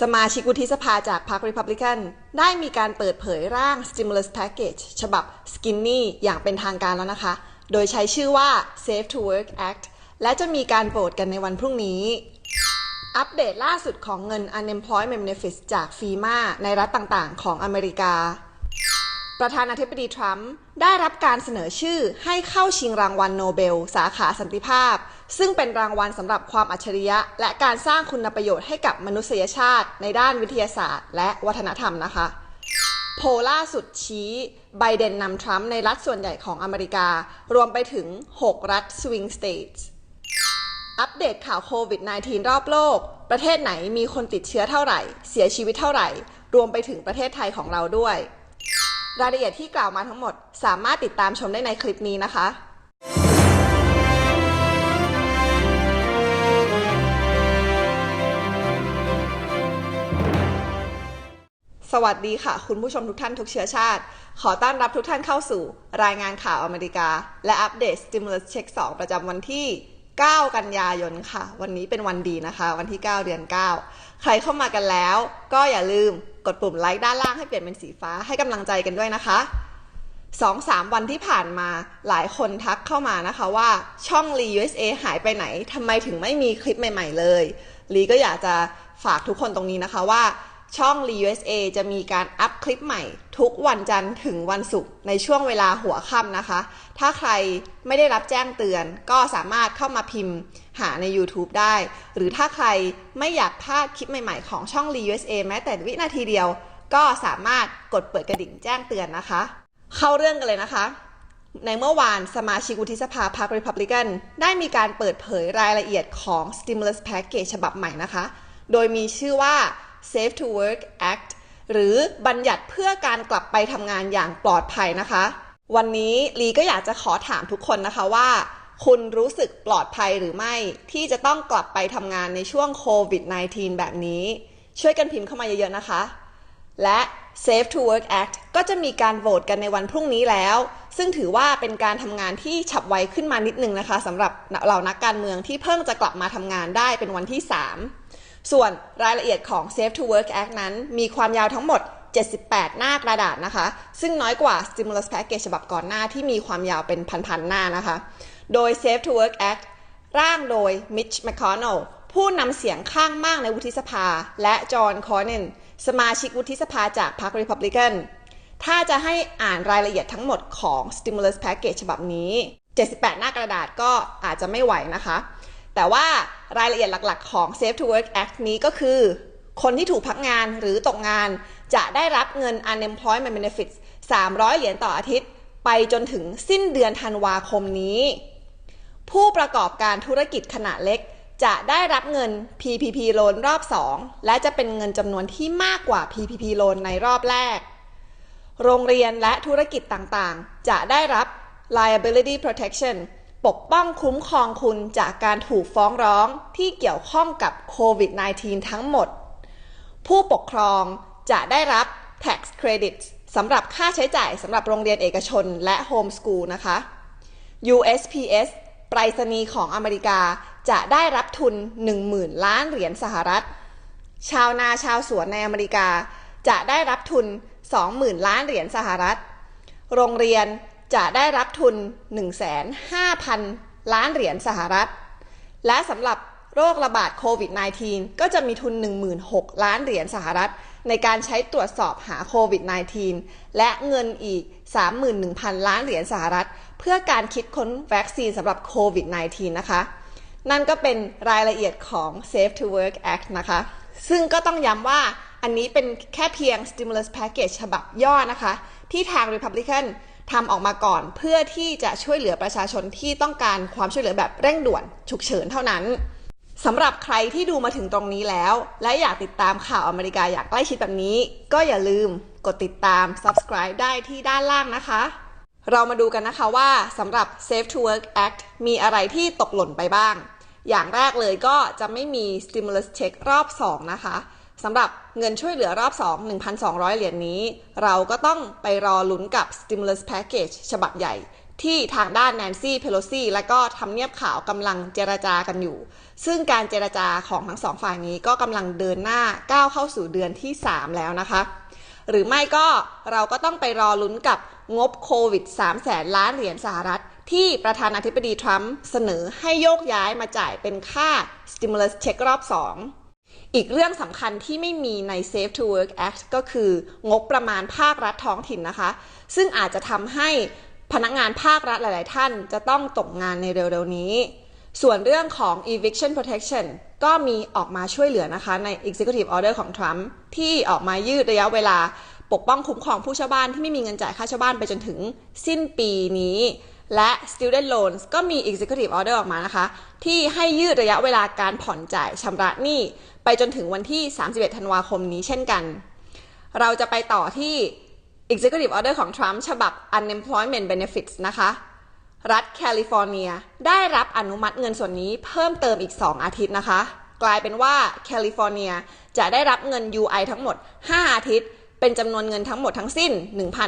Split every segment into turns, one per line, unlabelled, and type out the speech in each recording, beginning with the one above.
สมาชิกวุฒิสภาจากพรรค Republican ได้มีการเปิดเผยร่าง Stimulus Package ฉบับ Skinny อย่างเป็นทางการแล้วนะคะ โดยใช้ชื่อว่า Safe to Work Act และจะมีการโหวตกันในวันพรุ่งนี้ อัปเดตล่าสุดของเงิน Unemployment Benefits จากฟีมาในรัฐต่างๆ ของอเมริกา ประธานาธิบดีทรัมป์ได้รับการเสนอชื่อให้เข้าชิงรางวัลโนเบล สาขาสันติภาพ ซึ่งเป็นรางวัลสำหรับความอัจฉริยะ และการสร้างคุณประโยชน์ให้กับมนุษยชาติ ในด้านวิทยาศาสตร์ และวัฒนธรรมนะคะ โพลล่าสุดชี้ไบเดนนำทรัมป์ในรัฐส่วนใหญ่ของอเมริกา รวมไปถึง 6 รัฐสวิงสเตทอัปเดตข่าวโควิด -19 รอบโลก ประเทศไหนมีคนติดเชื้อเท่าไหร่ เสียชีวิตเท่าไหร่ รวมไปถึงประเทศไทยของเราด้วย รายละเอียดที่กล่าวมาทั้งหมด สามารถติดตามชมได้ในคลิปนี้นะคะสวัสดีค่ะ คุณผู้ชมทุกท่านทุกเชื้อชาติ ขอต้อนรับทุกท่านเข้าสู่ รายงานข่าวอเมริกา และอัปเดต Stimulus Check 2 ประจำวันที่ 9 กันยายนค่ะ วันนี้เป็นวันดีนะคะ วันที่ 9 เดือน 9 ใครเข้ามากันแล้ว ก็อย่าลืมกดปุ่มไลค์ด้านล่างให้เปลี่ยนเป็นสีฟ้าให้กำลังใจกันด้วยนะคะสองสามวันที่ผ่านมาหลายคนทักเข้ามานะคะว่าช่องลี USA หายไปไหนทำไมถึงไม่มีคลิปใหม่ ๆ เลยลีก็อยากจะฝากทุกคนตรงนี้นะคะว่า ช่องลี USA จะมีการอัพคลิปใหม่ ทุกวันจันทร์ถึงวันศุกร์ในช่วงเวลาหัวค่ำนะคะ ถ้าใครไม่ได้รับแจ้งเตือน ก็สามารถเข้ามาพิมพ์หาใน YouTube ได้ หรือถ้าใครไม่อยากพลาดคลิปใหม่ๆ ของช่องลี USA แม้แต่วินาทีเดียว ก็สามารถกดเปิดกระดิ่งแจ้งเตือนนะคะ เข้าเรื่องกันเลยนะคะ ในเมื่อวานสมาชิกวุฒิสภาพรรค Republican ได้มีการเปิดเผยรายละเอียดของ Stimulus Package ฉบับใหม่นะคะ โดยมีชื่อว่า Safe to Work Act หรือบัญญัติเพื่อการกลับไปทำงานอย่างปลอดภัยนะคะ วันนี้ลีก็อยากจะขอถามทุกคนนะคะว่า คุณรู้สึกปลอดภัยหรือไม่ที่จะต้องกลับไปทำงานในช่วงโควิด -19 แบบนี้ ช่วยกันพิมพ์เข้ามาเยอะๆนะคะ และ Safe to Work Act ก็จะมีการโหวตกันในวันพรุ่งนี้แล้ว ซึ่งถือว่าเป็นการทำงานที่ฉับไวขึ้นมานิดนึงนะคะสำหรับเหล่านักการเมืองที่เพิ่งจะกลับมาทำงานได้เป็นวันที่ 3 ส่วนรายละเอียดของ Safe to Work Act นั้น มีความยาวทั้งหมด 78 หน้ากระดาษนะคะ ซึ่งน้อยกว่า Stimulus Package ฉบับก่อนหน้าที่มีความยาวเป็นพันๆหน้านะคะ โดย Safe to Work Act ร่างโดย Mitch McConnell ผู้นำเสียงข้างมากในวุฒิสภา และจอห์นคอนเนนสมาชิกวุฒิสภาจากพรรค Republican ถ้าจะให้อ่านรายละเอียดทั้งหมดของ Stimulus Package ฉบับนี้ 78 หน้ากระดาษก็อาจจะไม่ไหวนะคะ แต่ว่ารายละเอียดหลักๆ ของ Safe to Work Act นี้ก็คือ คนที่ถูกพักงานหรือตกงาน จะได้รับเงิน Unemployment Benefits 300 เหรียญต่ออาทิตย์ ไปจนถึงสิ้นเดือนธันวาคมนี้ ผู้ประกอบการธุรกิจขนาดเล็ก จะได้รับเงิน PPP โลนรอบ 2 และจะเป็นเงินจำนวนที่มากกว่า PPP โลนในรอบแรก โรงเรียนและธุรกิจต่างๆ จะได้รับ liability protection ปกป้องคุ้มครองคุณจากการถูกฟ้องร้องที่เกี่ยวข้องกับโควิด -19 ทั้งหมด ผู้ปกครองจะได้รับ tax credit สำหรับค่าใช้จ่ายสำหรับโรงเรียนเอกชนและ homeschool นะคะ USPS ไปรษณีย์ของอเมริกาจะได้รับทุน 10,000 ล้านเหรียญสหรัฐ ชาวนาชาวสวนในอเมริกาจะได้รับทุน 20,000 ล้านเหรียญสหรัฐ โรงเรียน จะได้รับทุน 1,500,000 ล้านเหรียญสหรัฐ และสำหรับโรคระบาดโควิด -19 ก็จะมีทุน 16,000 ล้านเหรียญสหรัฐ ในการใช้ตรวจสอบหาโควิด -19 และเงินอีก 31,000 ล้านเหรียญสหรัฐ เพื่อการคิดค้นวัคซีนสำหรับโควิด -19 นะคะ นั่นก็เป็นรายละเอียดของ Safe to Work Act นะคะ ซึ่งก็ต้องย้ำว่าอันนี้เป็นแค่เพียง stimulus package ฉบับย่อนะคะ ที่ทาง Republican ทำออกมาก่อนเพื่อที่จะช่วยเหลือประชาชนที่ต้องการความช่วยเหลือแบบเร่งด่วนฉุกเฉินเท่านั้นสำหรับใครที่ดูมาถึงตรงนี้แล้ว และอยากติดตามข่าวอเมริกาอยางใกล้ชิดแบบนี้ ก็อย่าลืมกดติดตาม subscribe ได้ที่ด้านล่างนะคะ เรามาดูกันนะคะว่าสำหรับ Safe to Work Act มีอะไรที่ตกหล่นไปบ้าง อย่างแรกเลยก็จะไม่มี stimulus check รอบ 2 นะคะ สำหรับเงินช่วยเหลือรอบ 2 1,200 เหรียญนี้ เราก็ต้องไปรอลุ้นกับ stimulus package ฉบับใหญ่ ที่ทางด้านแนนซี่เพโลซีและก็ทำเนียบขาวกำลังเจรจากันอยู่ ซึ่งการเจรจาของทั้งสองฝ่ายนี้ก็กำลังเดินหน้าก้าวเข้าสู่เดือนที่ 3 แล้วนะคะ หรือไม่ก็เราก็ต้องไปรอลุ้นกับงบโควิด3แสนล้านเหรียญสหรัฐที่ประธานาธิบดีทรัมป์เสนอให้โยกย้ายมาจ่ายเป็นค่า stimulus check รอบ 2 อีกเรื่องสำคัญที่ไม่มีใน Safe to Work Act ก็คืองบประมาณภาครัฐท้องถิ่นนะคะ ซึ่งอาจจะทำให้พนักงานภาครัฐหลาย ๆ ท่านจะต้องตกงานในเร็ว ๆ นี้ ส่วนเรื่องของ eviction protection ก็มีออกมาช่วยเหลือนะคะใน executive order ของทรัมป์ที่ออกมายืดระยะเวลาปกป้องคุ้มครองผู้เช่าบ้านที่ไม่มีเงินจ่ายค่าเช่าบ้านไปจนถึงสิ้นปีนี้ และ student loans ก็มี executive order ออกมานะคะ ที่ให้ยืดระยะเวลาการผ่อนจ่ายชำระหนี้ ไปจนถึงวันที่ 31 ธันวาคมนี้เช่นกัน เราจะไปต่อที่ executive order ของทรัมป์ฉบับ unemployment benefits นะคะ รัฐแคลิฟอร์เนียได้รับอนุมัติเงินส่วนนี้เพิ่มเติมอีก 2 อาทิตย์นะคะ กลายเป็นว่าแคลิฟอร์เนียจะได้รับเงิน UI ทั้งหมด 5 อาทิตย์ เป็นจำนวนเงินทั้งหมดทั้งสิ้น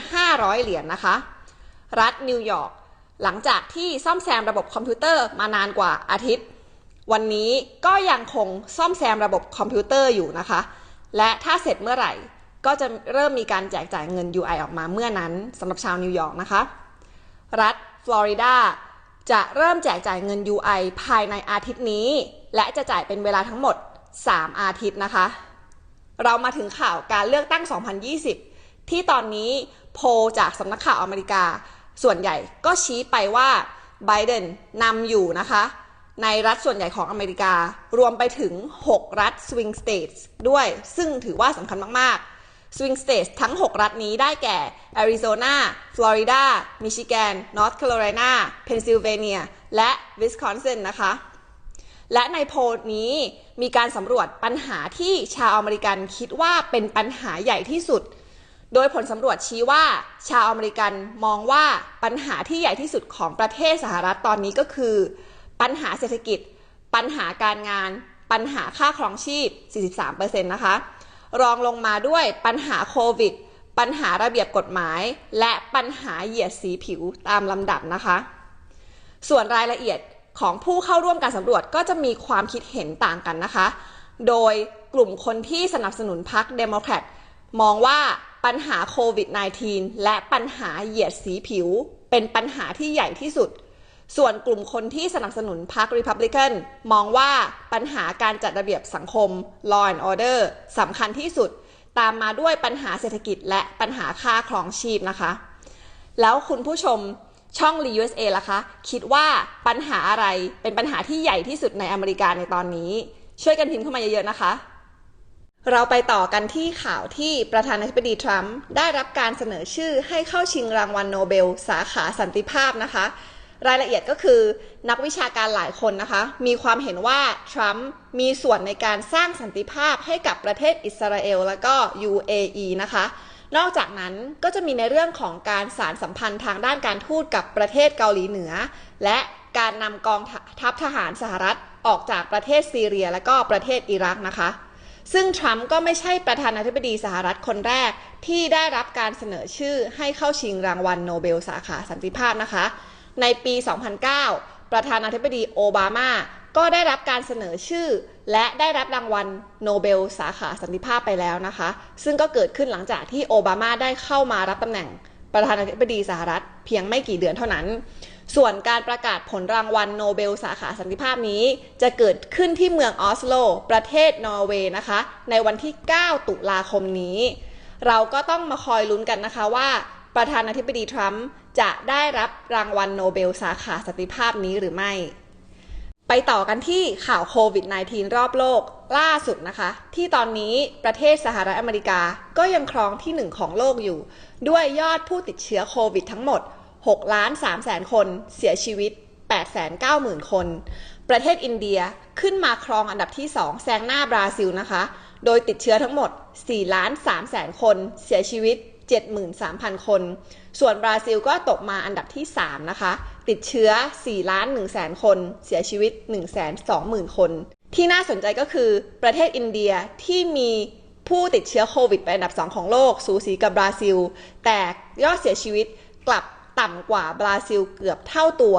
1,500 เหรียญนะคะ รัฐนิวยอร์ก หลังจากที่ซ่อมแซมระบบคอมพิวเตอร์มานานกว่าอาทิตย์ วันนี้ก็ยังคงซ่อมแซมระบบคอมพิวเตอร์อยู่นะคะ และถ้าเสร็จเมื่อไหร่ก็จะเริ่มมีการแจกจ่ายเงิน UI ออกมาเมื่อนั้นสำหรับชาวนิวยอร์กนะคะ รัฐฟลอริดาจะเริ่มแจกจ่ายเงิน UI ภายในอาทิตย์นี้ และจะจ่ายเป็นเวลาทั้งหมด 3 อาทิตย์นะคะ เรามาถึงข่าวการเลือกตั้ง 2020 ที่ตอนนี้โพจากสำนักข่าวอเมริกา ส่วนใหญ่ก็ชี้ไปว่าไบเดนนำอยู่นะคะ ในรัฐส่วนใหญ่ของอเมริกา รวมไปถึง 6 รัฐ swing states ด้วย ซึ่งถือว่าสำคัญมากๆ swing states ทั้ง 6 รัฐนี้ได้แก่ Arizona Florida Michigan North Carolina Pennsylvania และ Wisconsin นะคะ และในโพลนี้มีการสำรวจปัญหาที่ชาวอเมริกันคิดว่าเป็นปัญหาใหญ่ที่สุด โดยผลสำรวจชี้ว่า ชาวอเมริกันมองว่าปัญหาที่ใหญ่ที่สุดของประเทศสหรัฐตอนนี้ก็คือ ปัญหาเศรษฐกิจ ปัญหาการงาน ปัญหาค่าครองชีพ 43%นะคะ รองลงมาด้วยปัญหาโควิด ปัญหาระเบียบกฎหมาย และปัญหาเหยียดสีผิวตามลำดับนะคะ ส่วนรายละเอียดของผู้เข้าร่วมการสำรวจก็จะมีความคิดเห็นต่างกันนะคะ โดยกลุ่มคนที่สนับสนุนพรรคเดโมแครตมองว่า ปัญหาโควิด -19 และปัญหาเหยียดสีผิว เป็นปัญหาที่ใหญ่ที่สุด ส่วนกลุ่มคนที่สนับสนุนพรรคริพับลิกันมองว่าปัญหาการจัดระเบียบสังคม law and order สำคัญที่สุด ตามมาด้วยปัญหาเศรษฐกิจและปัญหาค่าครองชีพนะคะ แล้วคุณผู้ชมช่อง r e USA ล่ะคะ คิดว่าปัญหาอะไรเป็นปัญหาที่ใหญ่ที่สุดในอเมริกาในตอนนี้ ช่วยกันพิมพ์เข้ามาเยอะๆนะคะ เราไปต่อกันที่ข่าวที่ประธานาธิบดีทรัมป์ได้รับการเสนอชื่อให้เข้าชิงรางวัลโนเบล สาขาสันติภาพนะคะ รายละเอียดก็คือนักวิชาการหลายคนนะคะ มีความเห็นว่าทรัมป์มีส่วนในการสร้างสันติภาพให้กับประเทศอิสราเอล และก็ UAE นะคะ นอกจากนั้นก็จะมีในเรื่องของการสารสัมพันธ์ทางด้านการทูตกับประเทศเกาหลีเหนือ และการนำกองทัพทหารสหรัฐออกจากประเทศซีเรีย และก็ประเทศอิรักนะคะ ซึ่งทรัมป์ก็ไม่ใช่ประธานาธิบดีสหรัฐคนแรก ที่ได้รับการเสนอชื่อให้เข้าชิงรางวัลโนเบลสาขาสันติภาพนะคะ ในปี 2009 ประธานาธิบดีโอบามา ก็ได้รับการเสนอชื่อ และได้รับรางวัลโนเบลสาขาสันติภาพไปแล้วนะคะ ซึ่งก็เกิดขึ้นหลังจากที่โอบามาได้เข้ามารับตำแหน่งประธานาธิบดีสหรัฐเพียงไม่กี่เดือนเท่านั้น ส่วนการประกาศผลรางวัลโนเบลสาขาสันติภาพนี้ จะเกิดขึ้นที่เมืองออสโล ประเทศนอร์เวย์นะคะ ในวันที่ 9 ตุลาคมนี้ เราก็ต้องมาคอยลุ้นกันนะคะว่าประธานาธิบดีทรัมป์จะได้รับรางวัลโนเบลสาขาสันติภาพนี้หรือไม่ ไปต่อกันที่ข่าวโควิด -19 รอบโลกล่าสุดนะคะ ที่ตอนนี้ประเทศสหรัฐอเมริกาก็ยังครองที่หนึ่งของโลกอยู่ ด้วยยอดผู้ติดเชื้อโควิดทั้งหมด 6ล้าน3แสนคน เสียชีวิต 8 9 0 0 0 0 คน ประเทศอินเดียขึ้นมาครองอันดับที่ 2 แซงหน้าบราซิลนะคะ โดยติดเชื้อทั้งหมด4ล้าน3แสนคน เสียชีวิต 73,000 คน ส่วนบราซิลก็ตกมาอันดับที่ 3 นะคะ ติดเชื้อ4ล้าน1แสนคน เสียชีวิต 120,000 คน ที่น่าสนใจก็คือประเทศอินเดียที่มีผู้ติดเชื้อโควิดเป็นอันดับ 2 ของโลก สูสีกับบราซิล แต่ยอดเสียชีวิตกลับ ต่ำกว่าบราซิลเกือบเท่าตัว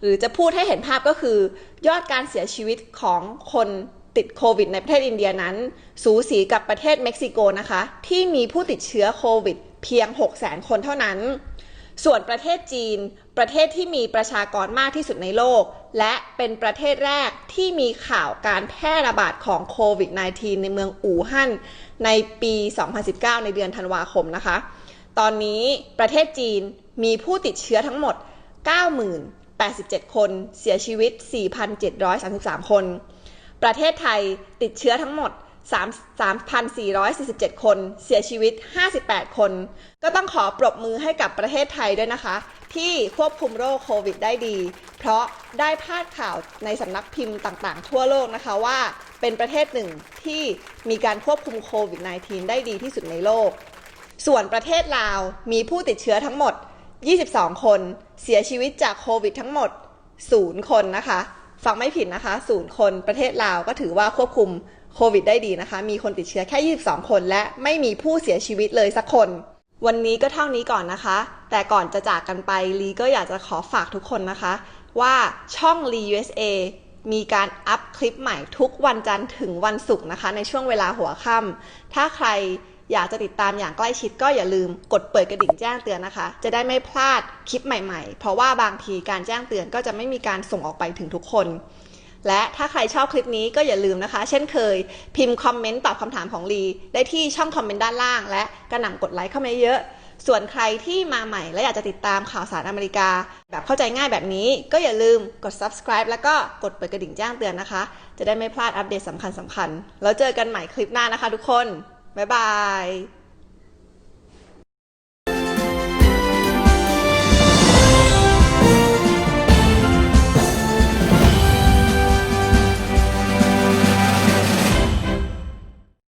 หรือจะพูดให้เห็นภาพก็คือ ยอดการเสียชีวิตของคนติดโควิดในประเทศอินเดียนั้น สูสีกับประเทศเม็กซิโกนะคะ ที่มีผู้ติดเชื้อโควิดเพียง 6 0 0 0 0คนเท่านั้น ส่วนประเทศจีน ประเทศที่มีประชากรมากที่สุดในโลก และเป็นประเทศแรกที่มีข่าวการแพร่ระบาดของโควิด -19 ในเมืองอู่ฮั่นในปี 2019 ในเดือนธันวาคมนะคะ ตอนนี้ประเทศจีน มีผู้ติดเชื้อทั้งหมด 90,087 คน เสียชีวิต 4,733 คน ประเทศไทยติดเชื้อทั้งหมด 3,447 คน เสียชีวิต 58 คน ก็ต้องขอปรบมือให้กับประเทศไทยด้วยนะคะ ที่ควบคุมโรคโควิดได้ดี เพราะได้พาดข่าวในสำนักพิมพ์ต่างๆ ทั่วโลกนะคะว่าเป็นประเทศหนึ่งที่มีการควบคุมโควิด -19 ได้ดีที่สุดในโลก ส่วนประเทศลาวมีผู้ติดเชื้อทั้งหมด 22 คนเสียชีวิตจากโควิดทั้งหมด 0 คนนะคะ ฟังไม่ผิดนะคะ 0 คนประเทศลาวก็ถือว่าควบคุมโควิดได้ดีนะคะ มีคนติดเชื้อแค่ 22 คนและไม่มีผู้เสียชีวิตเลยสักคน วันนี้ก็เท่านี้ก่อนนะคะ แต่ก่อนจะจากกันไปลีก็อยากจะขอฝากทุกคนนะคะ ว่าช่อง Lee USA มีการอัพคลิปใหม่ทุกวันจันทร์ถึงวันศุกร์นะคะ ในช่วงเวลาหัวค่ำถ้าใคร อยากจะติดตามอย่างใกล้ชิดก็อย่าลืมกดเปิดกระดิ่งแจ้งเตือนนะคะ จะได้ไม่พลาดคลิปใหม่ๆ เพราะว่าบางทีการแจ้งเตือนก็จะไม่มีการส่งออกไปถึงทุกคน และถ้าใครชอบคลิปนี้ก็อย่าลืมนะคะ เช่นเคย พิมพ์คอมเมนต์ตอบคำถามของลีได้ที่ช่องคอมเมนต์ด้านล่าง และกระหน่ำกดไลค์เข้ามาเยอะส่วนใครที่มาใหม่และอยากจะติดตามข่าวสารอเมริกา แบบเข้าใจง่ายแบบนี้ ก็อย่าลืมกด subscribe แล้วก็กดเปิดกระดิ่งแจ้งเตือนนะคะ จะได้ไม่พลาดอัปเดตสำคัญๆแล้วเจอกันใหม่คลิปหน้านะคะทุกคน บ๊ายบาย